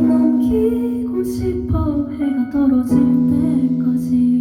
넘기고 싶어 해가 떨어질 때까지.